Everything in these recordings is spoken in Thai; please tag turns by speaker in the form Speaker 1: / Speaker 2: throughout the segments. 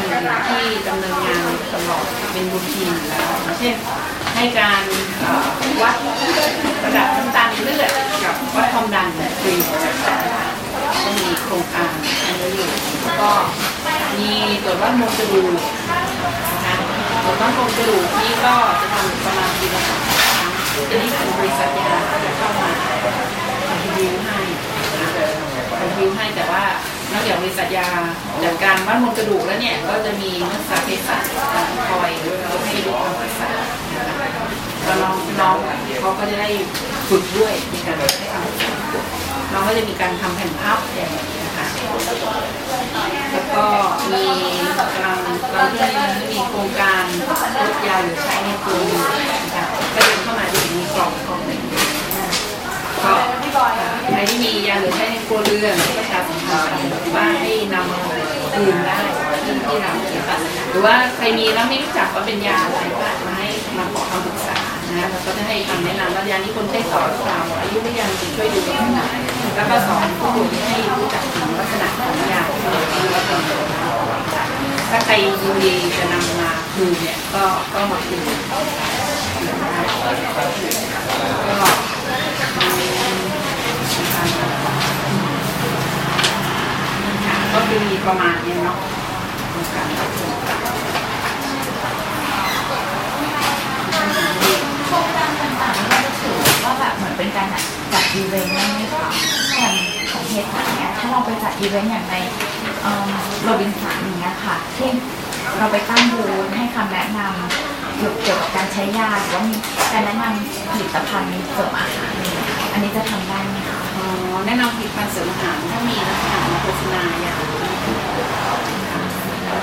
Speaker 1: ที่ดำเนินงานตลอดเป็นรูทีนแล้วเช่นให้การวัดระดับน้ำตาลในเลือดกับวัดความดันฟรีก็มีโครงการอันนี้อยู่แล้วก็มีตรวจวัดโมกระดูกนะคะตรวจวัดโครงกระดูกนี่ก็จะทำประมาณปีละสองครั้งอันนี้ทางบริษัทยาจะเข้ามาคอนทิวิวให้นะคอนทิวิวให้แต่ว่า นอกจากบริษัทยาจัดการวัดโมกระดูกแล้วเนี่ย ก็จะมีนักศึกษาเภสัชคอยให้ดูความศึกษาแล้วน้องน้องเขาก็จะได้ฝึกด้วยในการให้ทำน้องก็จะมีการทำแผ่นพับอย่างนี้นะคะแล้วก็มีกำลังเราที่มีโครงการลดยาหลือใช้ในตัวนะคะก็เดินเข้ามาจะมีกล่องกล่องหนึ่งก็ใครที่มียาหลือใช้ในครัวเรือนก็ประชาสัมพันธ์ว่าให้นำ มาคืนได้ที่ที่เรานะคะหรือว่าใครมีแล้วไม่รู้จักว่าเป็นยาอะไรก็อาจมาให้มาขอคำปรึกษานะแล้วก็จะให้คำแนะนำว่ายานี้คนไข้ต่อหรือเปล่าอายุไม่ยังจะช่วยดูลักษณะแล้วก็สอนผู้ป่วยให้รู้จักถึงลักษณะของยาที่เราที่ว่าเป็นถ้าใครยินดีจะนำมาคืนเนี่ยก็ก็มาคืนก็ ก็คือมีประมาณนี้เนาะการรับชม
Speaker 2: โครงการต่างๆนี่ก็ถือว่าแบบเหมือนเป็นการจัดอีเวนต์นั่นไหมคะอย่างของเฮดเนี่ยถ้าเราไปจัดอีเวนต์อย่างในโรบินสันอย่างเงี้ยค่ะที่เราไปตั้งบูธให้คำแนะนำเกี่ยวกับการใช้ยาหรือว่ามีการแนะนำผลิตภัณฑ์เสริมอาหารอะไรอย่างเงี้ยค่ะอันนี้จะทำได้ไหมคะ
Speaker 1: แนะนำผลิตภัณฑ์เสริมอาหารถ้ามีลักษณะโฆษณาอย่าง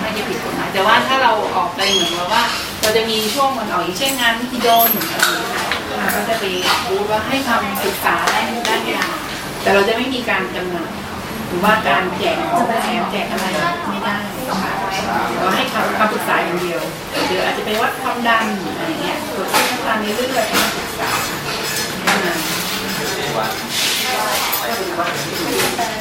Speaker 1: ไม่ได้ผิดกฎหมายแต่ว่าถ้าเราออกไปเหมือนว่า เราจะมีช่วงวันออกอย่างเช่นงานวิธีโดนอะไรอย่างเงี้ยเราก็จะไปรู้ว่าให้คำศึกษาได้ด้านยาแต่เราจะไม่มีการจำหน่ายหรือว่าการแจกของแถมแจกอะไรไม่ได้เราให้คำคำปรึกษาอย่างเดียวหรืออาจจะไปวัดความดันอะไรเงี้ยตรวจน้ำตาลในเลือดให้คำปรึกษา เท่านั้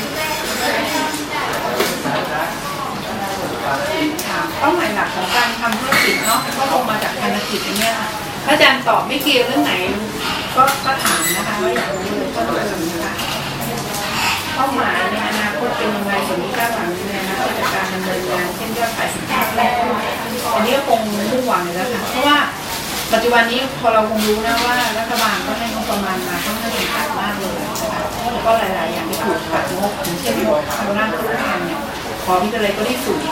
Speaker 1: นค่ะเป้าหมายหลักของการทำธุรกิจเนาะก็ลงมาจากธุรกิจอย่างเงี้ยค่ะถ้าอาจารย์ตอบไม่เกี่ยวเรื่องไหน ก็ก็ถามนะคะว่าอยากรู้เลยก็เติมนะคะเป้าหมายในอนาคตเป็นยังไงส่วนนี้ก็หวังในอนาคตจากการดำเนินงานเช่นยอดขายสินค้าแรกอันนี้ก็คงมุ่งหวังเลยแล้วค่ะเพราะว่า ปัจจุบันนี้พอเราคงรู้นะว่ารัฐบาลก็ให้งบประมาณมาค่อนข้างจำกัดมากเลยนะคะแล้วก็หลายๆ อย่างที่ถูกตัดงบอย่างเช่นงบโครงสร้างครุพันธ์เนี่ยพอพิจารณาก็ได้สูง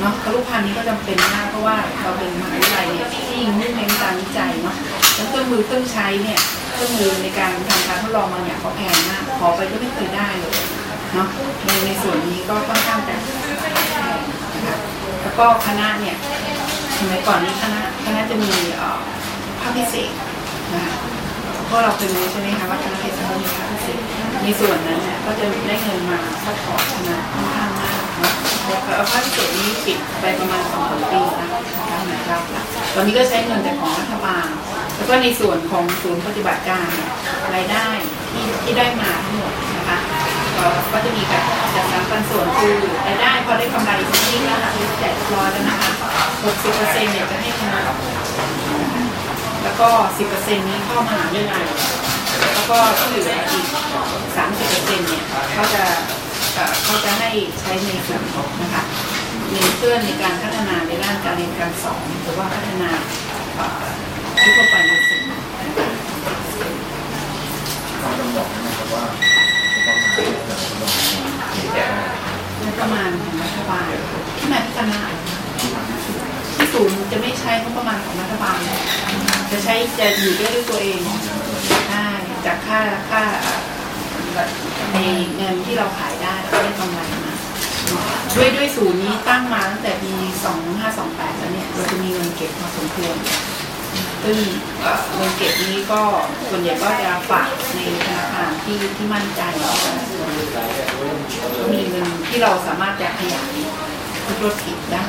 Speaker 1: เนาะครุพันธ์นี้ก็จำเป็นมากเพราะว่าเราเป็นมหาวิทยาลัยเนี่ยที่ยิ่งมุ่งเน้นการวิจัยเนาะแล้วเครื่องมือเครื่องใช้เนี่ยเครื่องมือในการทำการทดลองมาเนี่ยเขาแพงมากขอไปก็ไม่เคยได้เลยเนาะในในส่วนนี้ก็ค่อนข้างแพงนะคะแล้วก็คณะเนี่ย สมัยก่อนนี้คณะคณะจะมีภาคพิเศษนะคะเพราะเราเคยรู้ใช่ไหมคะว่าคณะเภสัชเขามีภาคพิเศษในส่วนนั้นเนี่ยก็จะได้เงินมาซัพพอร์ตคณะค่อนข้างมากนะแล้วภาคพิเศษนี้ปิดไปประมาณสองสามปีแล้วนะคะนะครับตอนนี้ก็ใช้เงินแต่ของรัฐบาลแล้วก็ในส่วนของศูนย์ปฏิบัติการรายได้ที่ที่ได้มาทั้งหมด ก็จะมีการจัดสรรปันส่วนคือรายได้พอได้กำไรจริงๆแล้วค่ะที่แจกเรียบร้อยแล้วนะคะ60%เนี่ยจะให้คณะแล้วก็ 10%นี้เข้ามหาวิทยาลัยแล้วก็ที่เหลืออีก 30%เนี่ยเขาจะเขาจะให้ใช้ในส่วนของนะคะในเพื่อในการพัฒนาในด้านการเรียนการสอนหรือว่าพัฒนาทั่วไปในสิ่งนะคะ
Speaker 3: เรากำหนดนะครับว่างหาเรื่องขอ ง
Speaker 1: บประมาณของรัฐบาลที่มาที่คณะที่ศูนย์จะไม่ใช้งบประมาณของรัฐบาล จะใช้จะอยู่ด้วยด้วยตัวเองได้จากค่าค่าในเงินที่เราขายได้ได้กำไรมาด้วยด้วยศูนย์นี้ตั้งมาตั้งแต่ปี 2528 แล้วเนี่ยเราจะมีเงินเก็บพอสมควร ซึ่งเงินเก็บนี้ก็ส่วนใหญ่ก็จะฝากในธนาคารที่ที่มั่นใจว่ามีเงินที่เราสามารถจะขยายธุรกิจได้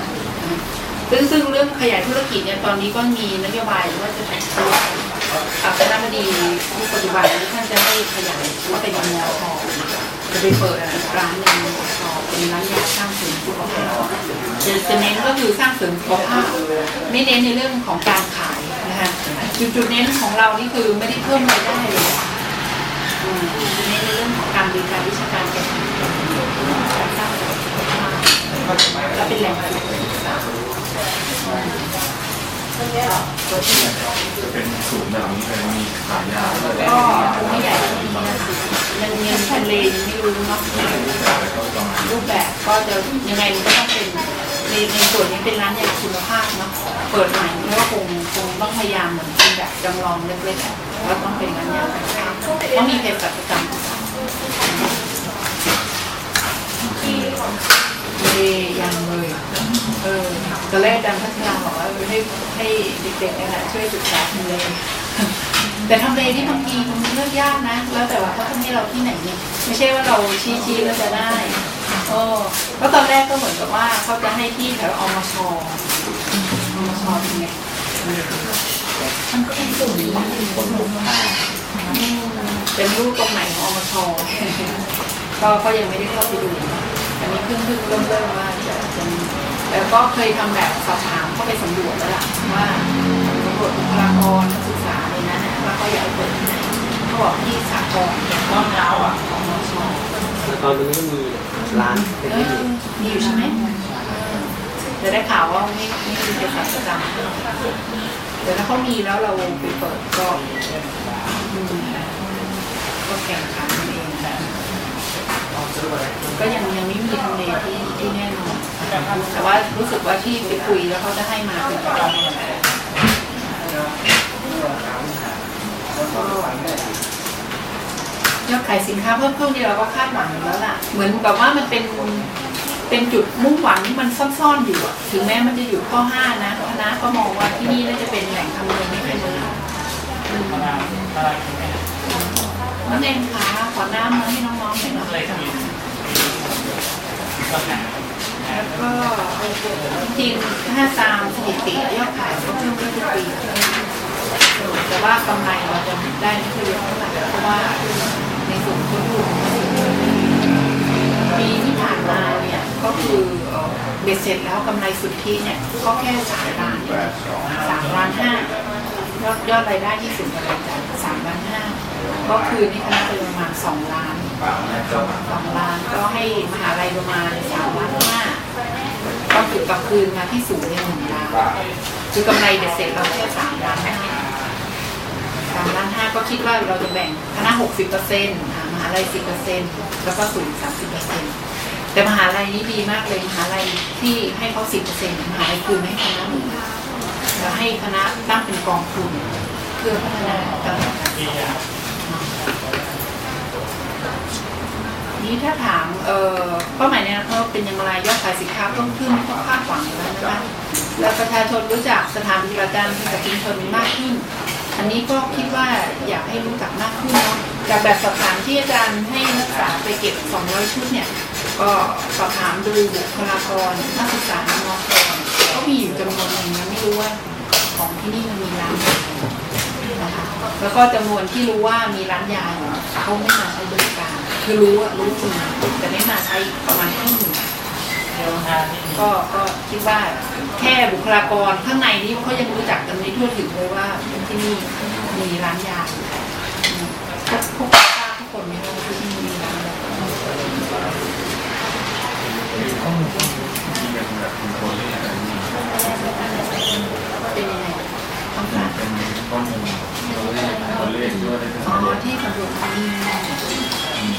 Speaker 1: ซึ่งซึ่งเรื่องขยายธุรกิจเนี่ยตอนนี้ก็มีนโยบายว่าจะเป็นตัวคณะบดีที่ปัจจุบันนี้ท่านจะให้ขยายว่าเป็นมอทจะไปเปิดร้านในมอทเป็นร้านยาข้างถึงสุขภาพจะเน้นก็คือสร้างเสริมสุขภาพไม่เน้นในเรื่องของการขาย นะคะจุดจุดเน้นของเรานี่คือไม่ได้เพิ่มรายได้เลยอืมเน้นในเรื่องของการบริการวิชาการการการสร้างเสริมสุขภาพและเป็นแหล่งศึกษา
Speaker 3: จะเป็นศูนย์แบบนี้เลยมีขายยา
Speaker 1: ก็คงไม่ใหญ่เท่านี้ยังยังทะเลยังไม่รู้เนาะ
Speaker 3: แล้วก็ประมาณ
Speaker 1: รูปแบบก็จะยังไงมันก็ต้องเป็น ในในส่วนนี้เป็นร้านยาคุณภาพเนาะเปิดใหม่นี่ก็คงคงต้องพยายามเหมือนเป็นแบบจำลองเล็กๆอะแล้วต้องเป็นร้านยาคุณภาพต้องมีเภสัชกรรมเยยังเลยเออตอนแรกอาจารย์พัฒนาบอกว่าให้ให้เด็กๆเนี่ยแหละช่วยศึกษาทำเลแต่ทำเลที่บางทีมันเลือกยากนะ แล้วแต่ว่าเขาจะให้เราที่ไหนเนี่ยไม่ใช่ว่าเราชี้ชี้ๆแล้วจะได้ ก็ตอนแรกก็เหมือนกับว่าเขาจะให้ที่แถวอมชอมชเป็นไง
Speaker 2: มันก็เป็นสูตรที่คนลงมา
Speaker 1: เป็นรูปตรงไหนของอมชก็ก็ยังไม่ได้เข้าไปดูอันนี้เพิ่งเพิ่งเริ่มเริ่มว่าจะจะมีแล้วก็เคยทำแบบสอบถามเข้าไปสำรวจแล้วล่ะว่าสำรวจบุคลากรนักศึกษาในนั้นนะว่าเขาอยากเปิดที่ไหนเขาบอกที่สากลเนี่ยต้นเล้าอะของมช
Speaker 4: แล้วตอนนี้ก็มี ร้านเป็นที่
Speaker 1: อมีอยู่ใช่ไหมจะได้ข่าวว่าไม่ไม่มีเป็นสัจจำเดี๋ยวถ้าเขามีแล้วเราไปเปิดก็ก็แข่งขันกันเองก็ยังยังไม่มีทำเลที่ที่แน่นอนแต่ว่ารู้สึกว่าที่ไปคุยแล้วเขาจะให้มาเป็นประจำ ยอดขายสินค้าเพิ่มขึ้นที่เราก็คาดหวังอยู่แล้วล่ะ เหมือนกับว่ามันเป็นเป็นจุดมุ่งหวังที่มันซ่อนๆอยู่อะถึงแม้มันจะอยู่ข้อห้านะคณะก็มองว่าที่นี่น่าจะเป็นแหล่งทำเงินไม่เป็นเมืองอืมน้องเองคะขอน้ำมาให้น้องๆหน่อยเนาะแล้วก็จริงๆถ้าตามสถิติยอดขายก็เพิ่มขึ้นทุกปีแต่ว่ากำไรเราจะได้ไม่เยอะเท่าไหร่เพราะว่า ปีที่ผ่านมาเนี่ยก็คือเบ็ดเสร็จแล้วกำไรสุทธิเนี่ยก็แค่สามล้านสามล้านห้ายอดยอดรายได้ที่สุดของรายจ่ายสามล้านห้าก็คือนี่คณะไปประมาณสองล้านสองล้านก็ให้มหาลัยประมาณสามล้านห้าก็คือกลับคืนมาที่ศูนย์เนี่ยหนึ่งล้านคือกำไรเบ็ดเสร็จเราแค่สามล้านสามล้านห้าก็คิดว่าเราจะแบ่งคณะหกสิบเปอร์เซ็นต์ หาลัยสิบเปอร์เซ็นต์แล้วก็ศูนย์สามสิบเปอร์เซ็นต์แต่มหาลัยนี้ดีมากเลยมหาลัยที่ให้เขาสิบเปอร์เซ็นต์มหาลัยคืนให้คณะหนึ่งแล้วให้คณะตั้งเป็นกองทุนเพื่อพัฒนาการศึกษานี้ถ้าถามเอ่อเป้าหมายในอนาคตเป็นอย่างไรยอดขายสินค้าเพิ่มขึ้นก็คาดหวังอยู่แล้วนะคะแล้วประชาชนรู้จักสถานบริการที่กับชุมชนมากขึ้น อันนี้ก็คิดว่าอยากให้รู้จักมากขึ้นเนาะ จากแบบสอบถามที่อาจารย์ให้นักศึกษาไปเก็บ 200 ชุดเนี่ย ก็สอบถามดูบุคลากรนักศึกษานมอชก็มีอยู่จำนวนหนึ่งนะไม่รู้ว่าของที่นี่มันมีร้านไหนะคะแล้วก็จำนวนที่รู้ว่ามีร้านยาเขาไม่มาใช้บริการ คือรู้อะรู้จริงแต่ไม่มาใช้ประมาณครึ่งหนึ่งเดียวก็ก็คิดว่าแค่บุคลากรข้างในนี้เขายังรู้จักกันไม่ทั่วถึงเลยว่าที่นี่มีร้านยาอยู่ พวกป้าทุกคนเนี่ยรู้ว่าที่นี่มีร้านยา
Speaker 3: ข้อมูลที่เป็นแบบเป็นตัวเลขอะไรนี่
Speaker 1: เป็นยังไงต้องการ
Speaker 3: ข้อมูลตัวเลขตัวเลขด้วยได้
Speaker 1: อ๋อ
Speaker 3: ตัวเลข
Speaker 1: ที่สำรวจมี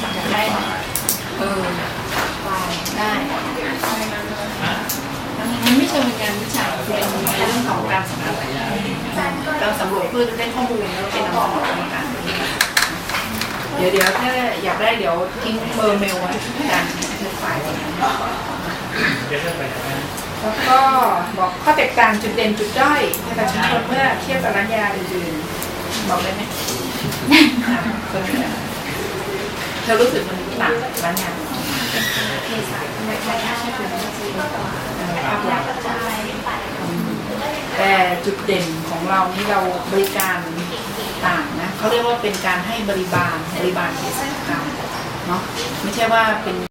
Speaker 1: อยากได้เออไปได้มันไม่เชิงเป็นการวิจัยเป็นในเรื่องของการสำรวจการสำรวจเพื่อจะได้ข้อมูลแล้วเป็นนำเสนอต่างๆ เดี๋ยวเดี๋ยวถ้าอยากได้เดี๋ยวทิ้งเบอร์เมลไว้กันในฝ่ายแล้วก็บอกข้อแตกต่างจุดเด่นจุดด้อยในการชุมชนเมื่อเทียบกับร้านยาอื่นๆบอกได้ไหมเธอรู้สึกมันต่างจากร้านยาเภสัชไม่ใช่แค่เป็นภาพลักษณ์ แต่จุดเด่นของเรานี่เราบริการต่างนะเขาเรียกว่าเป็นการให้บริบาลบริบาลเภสัชกรรมเนาะไม่ใช่ว่าเป็น